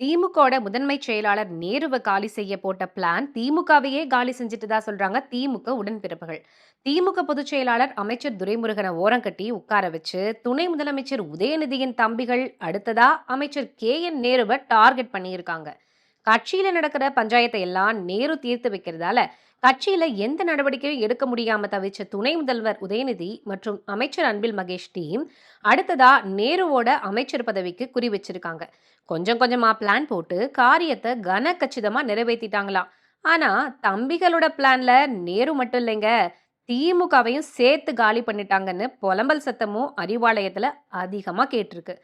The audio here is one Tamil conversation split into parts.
திமுகவோட முதன்மை செயலாளர் நேருவை காலி செய்ய போட்ட பிளான் திமுகவையே காலி செஞ்சுட்டு தான் சொல்றாங்க திமுக உடன்பிறப்புகள். திமுக பொதுச் செயலாளர் அமைச்சர் துரைமுருகனை ஓரங்கட்டி உட்கார வச்சு துணை முதலமைச்சர் உதயநிதியின் தம்பிகள் அடுத்ததா அமைச்சர் கே என் நேருவை டார்கெட் பண்ணியிருக்காங்க. கட்சியில நடக்கிற பஞ்சாயத்தை எல்லாம் நேரு தீர்த்து வைக்கிறதால கட்சியில எந்த நடவடிக்கையும் எடுக்க முடியாம தவிச்ச துணை முதல்வர் உதயநிதி மற்றும் அமைச்சர் அன்பில் மகேஷ் டீம் அடுத்ததா நேருவோட அமைச்சர் பதவிக்கு குறி வச்சிருக்காங்க. கொஞ்சம் கொஞ்சமா பிளான் போட்டு காரியத்தை கன கச்சிதமா நிறைவேற்றிட்டாங்களாம் ஆனா தம்பிகளோட பிளான்ல நேரு மட்டும் இல்லைங்க திமுகவையும் சேர்த்து காலி பண்ணிட்டாங்கன்னு புலம்பல் சத்தமும் அறிவாலயத்துல அதிகமா கேட்டிருக்கு.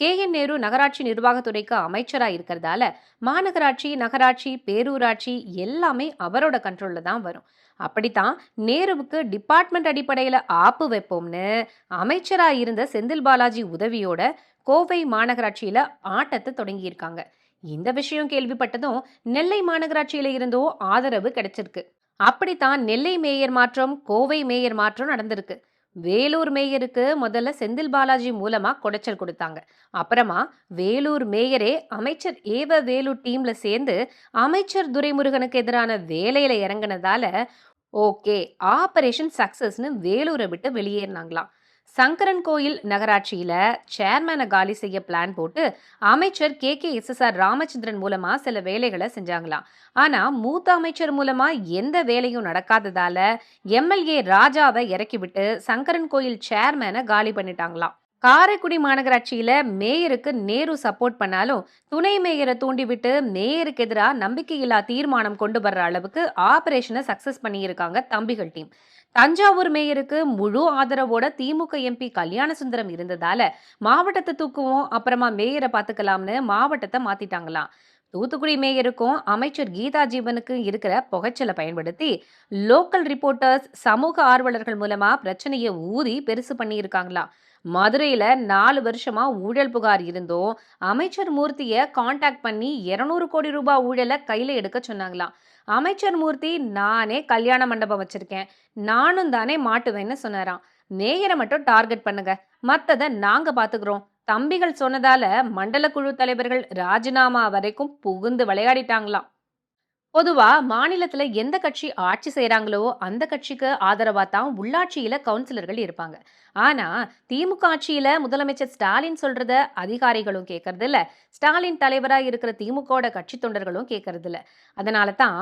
கே. என். நேரு நகராட்சி நிர்வாகத்துறைக்கு அமைச்சராக இருக்கிறதால மாநகராட்சி நகராட்சி பேரூராட்சி எல்லாமே அவரோட கண்ட்ரோலில் தான் வரும். அப்படித்தான் நேருவுக்கு டிபார்ட்மெண்ட் அடிப்படையில் ஆப்பு வைப்போம்னு அமைச்சராக இருந்த செந்தில் பாலாஜி உதவியோட கோவை மாநகராட்சியில் ஆட்டத்தை தொடங்கியிருக்காங்க. இந்த விஷயம் கேள்விப்பட்டதும் நெல்லை மாநகராட்சியில இருந்தோ ஆதரவு கிடைச்சிருக்கு. அப்படித்தான் நெல்லை மேயர் மாற்றம் கோவை மேயர் மாற்றம் நடந்திருக்கு. வேலூர் மேயருக்கு முதல்ல செந்தில் பாலாஜி மூலமா குடைச்சல் கொடுத்தாங்க. அப்புறமா வேலூர் மேயரே அமைச்சர் ஏவ வேலூர் டீம்ல சேர்ந்து அமைச்சர் துரைமுருகனுக்கு எதிரான வேலையில இறங்குனதால ஓகே ஆபரேஷன் சக்சஸ்னு வேலூரை விட்டு வெளியேறினாங்களாம். சங்கரன் கோயில் நகராட்சியில சேர்மேனை காலி செய்ய பிளான் போட்டு அமைச்சர் K. K. S. S. R. Ramachandran மூலமா சில வேலைகளை செஞ்சாங்களாம். ஆனா மூத்த அமைச்சர் மூலமா எந்த வேலையும் நடக்காததால எம்எல்ஏ ராஜாவை இறக்கிவிட்டு சங்கரன் கோயில் சேர்மேனை காலி பண்ணிட்டாங்களாம். காரைக்குடி மாநகராட்சியில மேயருக்கு நேரு சப்போர்ட் பண்ணாலும் துணை மேயரை தூண்டிவிட்டு மேயருக்கு எதிராக நம்பிக்கையில்லா தீர்மானம் கொண்டு வர்ற அளவுக்கு ஆபரேஷனை சக்சஸ் பண்ணியிருக்காங்க தம்பிகள் டீம் தஞ்சாவூர் மேயருக்கு முழு ஆதரவோட திமுக எம்பி கல்யாண சுந்தரம் இருந்ததால மாவட்டத்தை தூக்குவோம் அப்புறமா மேயரை பார்த்துக்கலாம்னு மாவட்டத்தை மாத்திட்டாங்களாம். தூத்துக்குடி மேயருக்கும் அமைச்சர் கீதா ஜீவனுக்கு இருக்கிற புகைச்சலை பயன்படுத்தி லோக்கல் ரிப்போர்ட்டர்ஸ் சமூக ஆர்வலர்கள் மூலமா பிரச்சனையை ஊதி பெருசு பண்ணியிருக்காங்களாம் மதுரையில நாலு வருஷமா ஊழல் புகார் இருந்தும் அமைச்சர் மூர்த்திய காண்டாக்ட் பண்ணி இருநூறு கோடி ரூபாய் ஊழலை கையில எடுக்க சொன்னாங்களாம் அமைச்சர் மூர்த்தி நானே கல்யாண மண்டபம் வச்சிருக்கேன். நானும் தானே மாட்டுவேன்னு சொன்னாராம். மேயரை மட்டும் டார்கெட் பண்ணுங்க. மற்றதை நாங்க பாத்துக்கிறோம். தம்பிகள் சொன்னதால மண்டல குழு தலைவர்கள் ராஜினாமா வரைக்கும் புகுந்து விளையாடிட்டாங்களாம். பொதுவா மாநிலத்துல எந்த கட்சி ஆட்சி செய்கிறாங்களோ அந்த கட்சிக்கு ஆதரவா தான் உள்ளாட்சியில கவுன்சிலர்கள் இருப்பாங்க. ஆனா திமுக ஆட்சியில முதலமைச்சர் ஸ்டாலின் சொல்றத அதிகாரிகளும் கேட்கறது இல்ல ஸ்டாலின் தலைவரா இருக்கிற திமுகவோட கட்சி தொண்டர்களும் கேட்கறது இல்ல அதனால தான்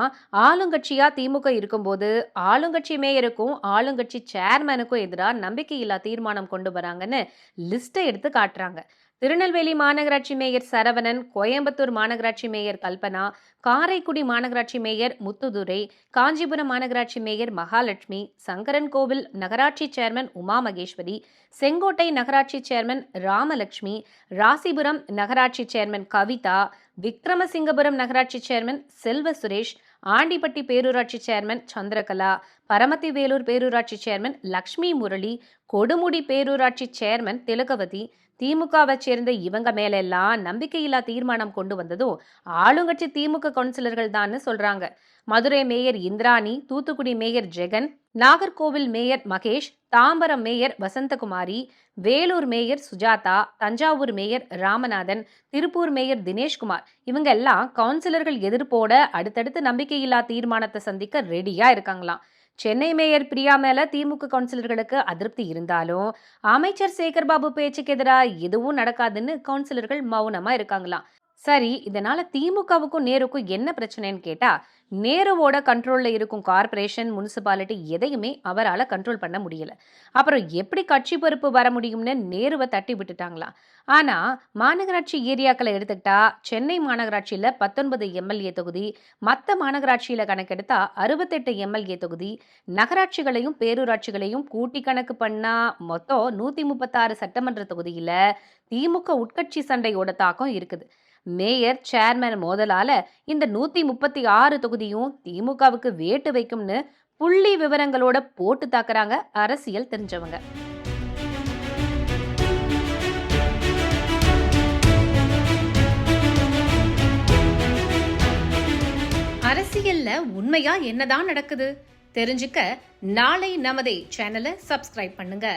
ஆளுங்கட்சியா திமுக இருக்கும்போது ஆளுங்கட்சி மேயருக்கும் ஆளுங்கட்சி சேர்மனுக்கும் எதிராக நம்பிக்கையில்லா தீர்மானம் கொண்டு வராங்கன்னு லிஸ்ட்டை எடுத்து காட்டுறாங்க. திருநெல்வேலி மாநகராட்சி மேயர் சரவணன் கோயம்புத்தூர் மாநகராட்சி மேயர் கல்பனா காரைக்குடி மாநகராட்சி மேயர் முத்துதுரை காஞ்சிபுரம் மாநகராட்சி மேயர் மகாலட்சுமி சங்கரன் கோவில் நகராட்சி சேர்மன் உமா மகேஸ்வரி செங்கோட்டை நகராட்சி சேர்மன் ராமலட்சுமி ராசிபுரம் நகராட்சி சேர்மன் கவிதா விக்ரமசிங்கபுரம் நகராட்சி சேர்மன் செல்வ சுரேஷ் ஆண்டிப்பட்டி பேரூராட்சி சேர்மன் சந்திரகலா பரமத்தி வேலூர் பேரூராட்சி சேர்மன் லக்ஷ்மி முரளி கொடுமுடி பேரூராட்சி சேர்மன் திலகவதி திமுகவை சேர்ந்த இவங்க மேலெல்லாம் நம்பிக்கையில்லா தீர்மானம் கொண்டு வந்ததும் ஆளுங்கட்சி திமுக கவுன்சிலர்கள் தான் சொல்றாங்க. Madurai mayor Indrani Thoothukudi mayor Jegan Nagercoil mayor Mahesh Tambaram mayor Vasanthakumari Vellore mayor Sujatha Thanjavur mayor Ramanathan Tiruppur mayor Dineshkumar. இவங்க எல்லாம் கவுன்சிலர்கள் எதிர்ப்போட அடுத்தடுத்து நம்பிக்கையில்லா தீர்மானத்தை சந்திக்க ரெடியா இருக்காங்களாம். சென்னை மேயர் பிரியா மேல திமுக கவுன்சிலர்களுக்கு அதிருப்தி இருந்தாலும் அமைச்சர் சேகர்பாபு பேச்சுக்கு எதிராக எதுவும் நடக்காதுன்னு கவுன்சிலர்கள் மௌனமா இருக்காங்களாம். சரி இதனால திமுகவுக்கும் நேருக்கும் என்ன பிரச்சனைன்னு கேட்டா நேருவோட கண்ட்ரோல்ல இருக்கும் கார்ப்பரேஷன் முனிசிபாலிட்டி எதையுமே அவரால் கண்ட்ரோல் பண்ண முடியல. அப்புறம் எப்படி கட்சி பொறுப்பு வர முடியும்னு நேருவை தட்டி விட்டுட்டாங்களாம் ஆனா மாநகராட்சி ஏரியாக்களை எடுத்துக்கிட்டா சென்னை மாநகராட்சியில பத்தொன்பது எம்எல்ஏ தொகுதி மற்ற மாநகராட்சியில கணக்கெடுத்தா அறுபத்தெட்டு எம்எல்ஏ தொகுதி நகராட்சிகளையும் பேரூராட்சிகளையும் கூட்டி கணக்கு பண்ணா மொத்தம் நூத்தி முப்பத்தாறு சட்டமன்ற தொகுதியில திமுக உட்கட்சி சண்டையோட தாக்கம் இருக்குது. மேயர் சேர்மன் மோதலால இந்த நூத்தி முப்பத்தி ஆறு தொகுதியும் திமுகவுக்கு வேட்டு வைக்கும்னு புள்ளி விவரங்களோட போட்டு தாக்குறாங்க அரசியல் தெரிஞ்சவங்க. அரசியல்ல உண்மையா என்னதான் நடக்குது? தெரிஞ்சுக்க நாளை நமதே சேனலை சப்ஸ்கிரைப் பண்ணுங்க.